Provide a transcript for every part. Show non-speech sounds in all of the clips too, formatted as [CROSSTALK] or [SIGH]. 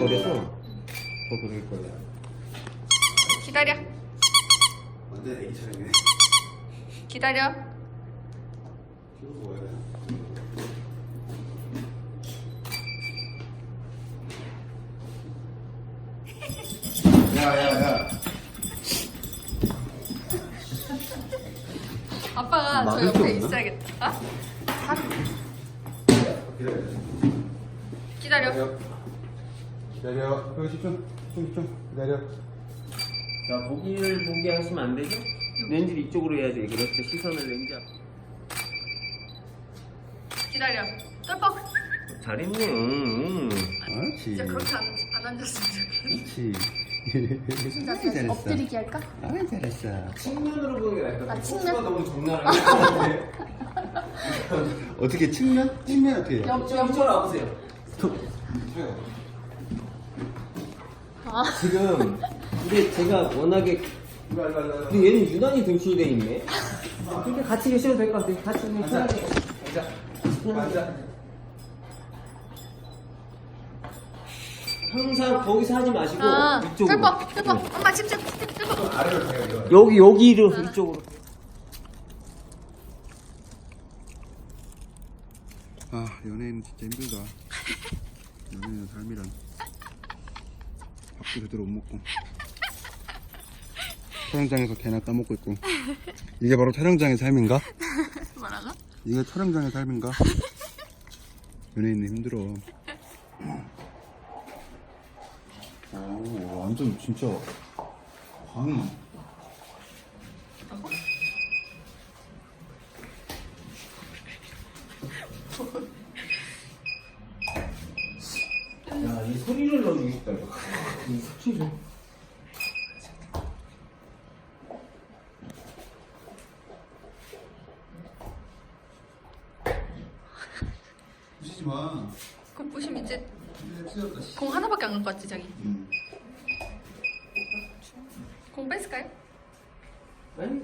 얍 끝에 버려서 더 그럴 거야. 기다려. 완전 애기처럼이네. 기다려. 키워서 와야 돼. 야야야. 아빠가 저 막을 게 옆에 없나? 있어야겠다. 아? 기다려. 기다려. 기다려. 여기 집중. 집중 집중. 기다려. 자, 고기를 보게 하시면 안 되죠? 렌즈를 이쪽으로 해야지. 그렇죠. 시선을 렌즈 앞. 기다려. 똘뻑. 잘했네. 응. 그렇지. 진짜 그렇게 안, 안 앉았으면 좋겠어. 그렇지. 진짜 아이, 잘했어. 엎드리기 할까? 아이 잘했어. 측면으로 보는 게 나을 것 같아. 아, 측면? 너무 적나라하게. [LAUGHS] 어떻게 측면? 측면 어떻게 해? 저, 저, 이쪽으로 와보세요. 아. 지금, 근데 제가 워낙에. 근데 얘는 유난히 등출돼 있네. 그렇게 같이 계셔도 될 것 같아요. 같이 그냥 편하게. 앉아. 앉아. 항상 거기서 하지 마시고, 아, 이쪽으로. 똘뻑, 똘뻑. 엄마 집중. 똘뻑. 아래로 가요 이거. 여기, 여기로, 이쪽으로. 아 연예인은 진짜 힘들다. 연예인의 삶이란 밥도 제대로 못 먹고 촬영장에서 개나 따먹고 있고 이게 바로 촬영장의 삶인가? 뭐라고? 이게 촬영장의 삶인가? 연예인은 힘들어. 오 완전 진짜 광. 야, 이 소리를 넣어주고 싶다, 이거. 이 소리를. 부시지 마. 그럼 부시면 이제 찢었다. 씨. 공 하나밖에 안 갖고 왔지, 자기. 음. 공 뺐을까요? 아니,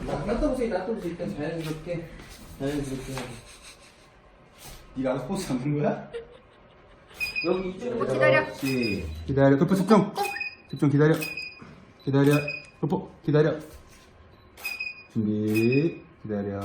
나, 놔둬보세요, 놔둬보세요. 일단 자연스럽게. 자연스럽게. 하고. 네가 스포츠 잡는 거야? 여기 이쪽으로. 어, 기다려. 그렇지. 기다려. 도포 집중. 집중 기다려. 기다려. 도포 기다려. 준비. 기다려.